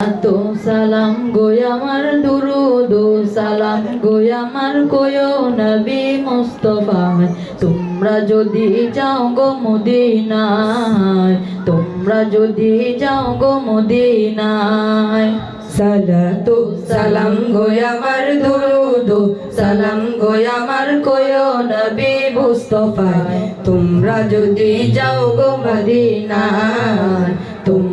তো সালাম গোয় আমার দুরুদ সালাম গোয় আমার কোয় নবী মুস্তফায় তোমরা যদি যাও গো মদিনায়, তোমরা যদি যাও গো মদিনায়। সালাতু সালাম গোয় আমার দুরুদ সালাম গোয় আমার কোয় নবী মুস্তফায় তোমরা যদি যাও গো মদিনায়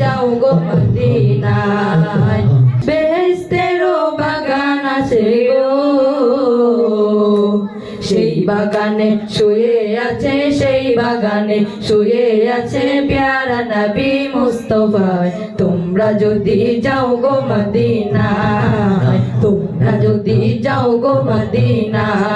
যাও গো মদিনায়। বেহেশতেরও বাগান আছে গো। সেই বাগানে শুয়ে আছে, সেই বাগানে শুয়ে আছে প্যারা নবী মুস্তফায়। তোমরা যদি যাও গো মদিনায়, তোমরা যদি যাও গো মদিনায়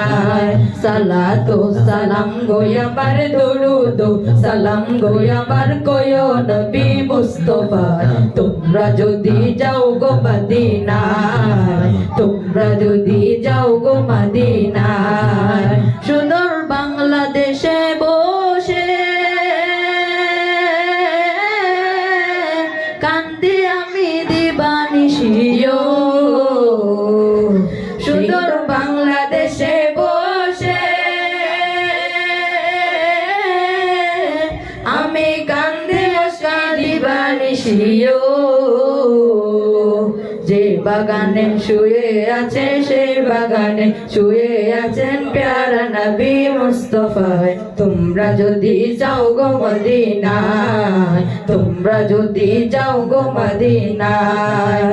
সালাতো সালাম গোয়াবার দরুদ, সালাম গোয়াবার কয় নবী মুস্তফায় তোমরা যদি যাও গো মদিনায়, তোমরা যদি যাও গো মদিনায় দিবানিশিও যে বাগানে শুয়ে আছে, সে বাগানে শুয়ে আছেন প্যারা নবী মুস্তফায় তোমরা যদি যাও গো মদিনায়, তোমরা যদি যাও গো মদিনায়।